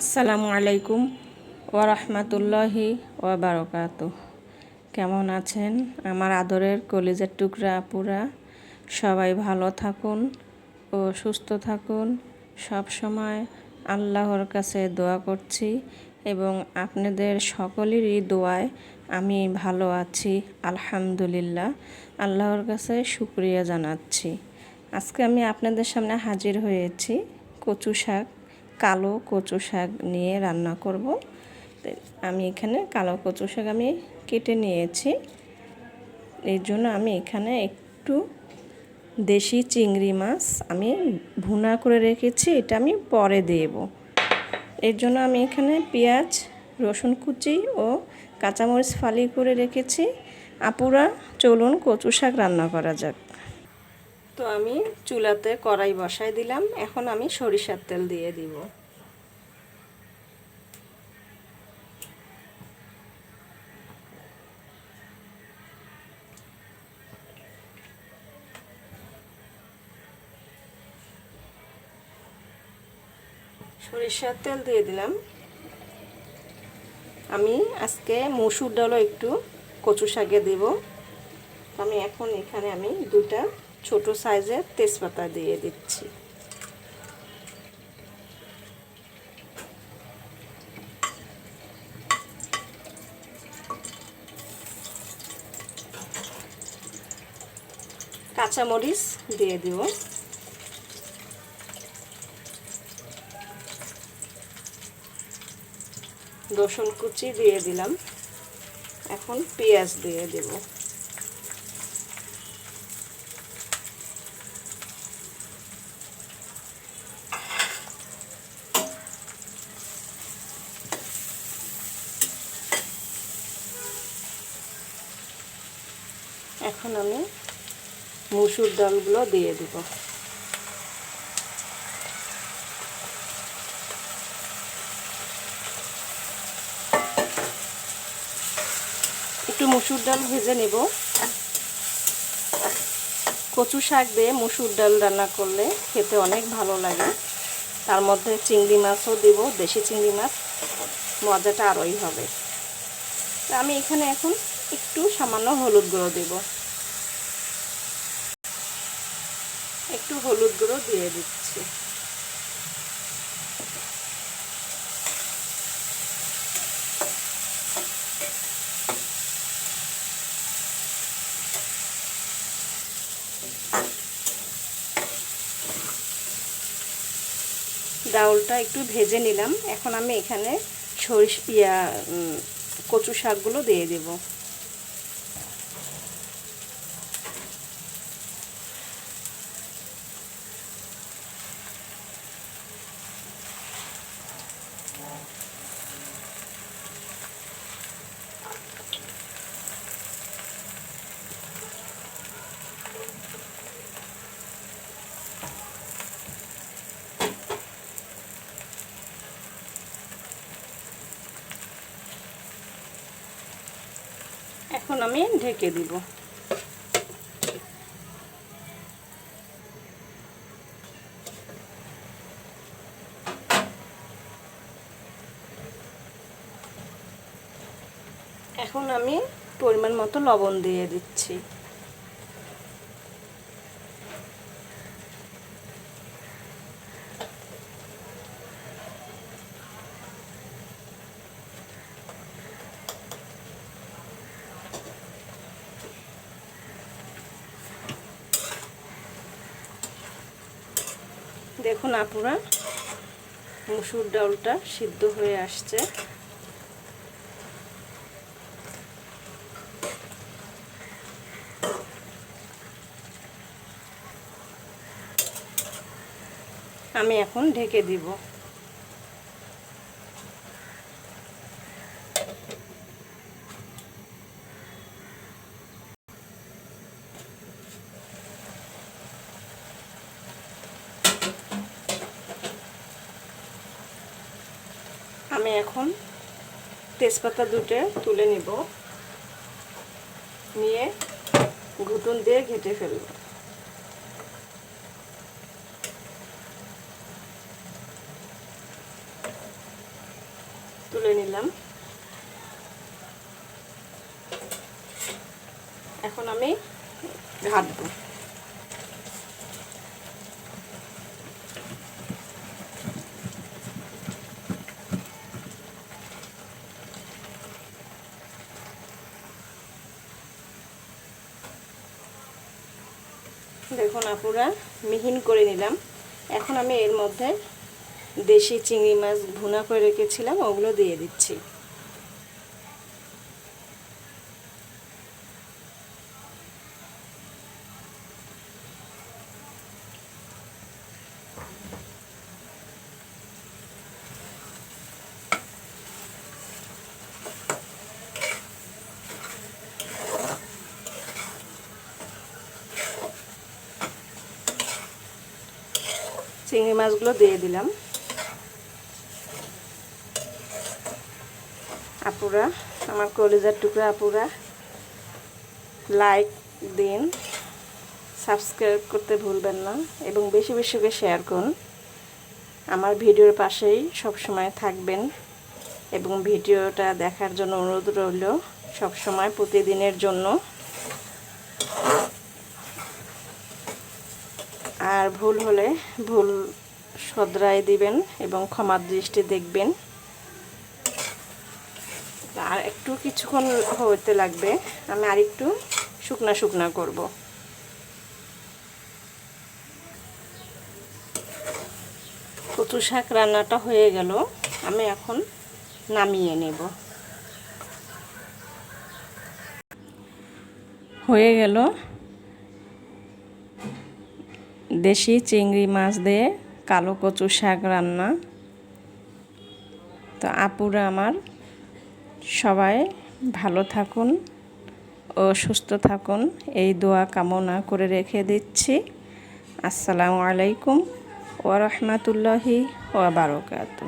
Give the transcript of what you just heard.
আসসালামু আলাইকুম ওরহমতুল্লাহি ওবরকাত কেমন আছেন? আমার আদরের কলিজের টুকরা আপুরা, সবাই ভালো থাকুন ও সুস্থ থাকুন। সব সময় আল্লাহর কাছে দোয়া করছি এবং আপনাদের সকলেরই দোয়ায় আমি ভালো আছি, আলহামদুলিল্লাহ। আল্লাহর কাছে শুক্রিয়া জানাচ্ছি। আজকে আমি আপনাদের সামনে হাজির হয়েছি কচু শাক। কালো কচু শাক নিয়ে রান্না করব। আমি এখানে কালো কচু শাক আমি কেটে নিয়েছি। এর জন্য আমি এখানে একটু দেশি চিংড়ি মাছ আমি ভুনা করে রেখেছি, এটা আমি পরে দেব। এর জন্য আমি এখানে পেঁয়াজ, রসুন কুচি ও কাঁচামরিচ ফালি করে রেখেছি। আপুরা, চলুন কচু শাক রান্না করা যাক। তো আমি চুলাতে কড়াই বসাই দিলাম। এখন আমি সরিষার তেল দিয়ে দিব। সরিষার তেল দিয়ে দিলাম। আমি আজকে মসুর ডালও একটু কচু শাকে দেব। আমি এখন এখানে আমি দুটা ছোট সাইজের তেজপাতা দিয়ে দিচ্ছি। কাঁচামরিচ দিয়ে দিব। রসুন কুচি দিয়ে দিলাম। এখন পেঁয়াজ দিয়ে দেব। এখন আমি মুসুর ডালগুলো দিয়ে দেব। একটু মুসুর ডাল ভেজে নেব। কচু শাক দিয়ে মুসুর ডাল রান্না করলে খেতে অনেক ভালো লাগে। তার মধ্যে চিংড়ি মাছও দেব, দেশি চিংড়ি মাছ। মজাটা আরোই হবে। আমি এখানে এখন একটু সামান্য হলুদ গুঁড়ো দেব। একটু হলুদ গুঁড়ো দিয়ে দিচ্ছি। ডাউলটা একটু ভেজে নিলাম। এখন আমি এখানে সরিষ ইয়া কচু শাকগুলো দিয়ে দেব। এখন আমি ঢেকে দিব। এখন আমি পরিমাণ মতো লবণ দিয়ে দিচ্ছি। দেখুন আপুরা মুসুর ডালটা সিদ্ধ হয়ে আসছে। আমি এখন ঢেকে দিব। আমি এখন তেজপাতা দুটো তুলে নিব। নিয়ে ঘুটুন দিয়ে ঘেটে ফেলব। তুলে নিলাম। এখন আমি ঘাটবো। দেখুন আপুরা, মিহিন করে নিলাম। এখন আমি এর মধ্যে দেশি চিংড়ি মাছ ভুনা করে রেখেছিলাম, ওগুলো দিয়ে দিচ্ছি। চিংড়ি মাছগুলো দিয়ে দিলাম। আপুরা, আমার কলিজার টুকরা আপুরা লাইক দিন সাবস্ক্রাইব করতে ভুলবেন না এবং বেশি বেশি করে শেয়ার করুন। আমার ভিডিওর পাশেই সব সময় থাকবেন এবং ভিডিওটা দেখার জন্য অনুরোধ রইল সব সময় প্রতিদিনের জন্য। আর ভুল হলে ভুল শোধরাই দিবেন এবং ক্ষমার দৃষ্টি দেখবেন। আর একটু কিছুক্ষণ হতে লাগবে, আমি আর একটু শুকনা শুকনা করব। কচু শাক রান্নাটা হয়ে গেল, আমি এখন নামিয়ে নেব। হয়ে গেল দেশি চিংড়ি মাছ দিয়ে কালো কচু শাক রান্না। তো আপুরা আমার, সবাই ভালো থাকুন ও সুস্থ থাকুন। এই দোয়া কামনা করে রেখে দিচ্ছি। আসসালামু আলাইকুম ওয়া ওবরকাতু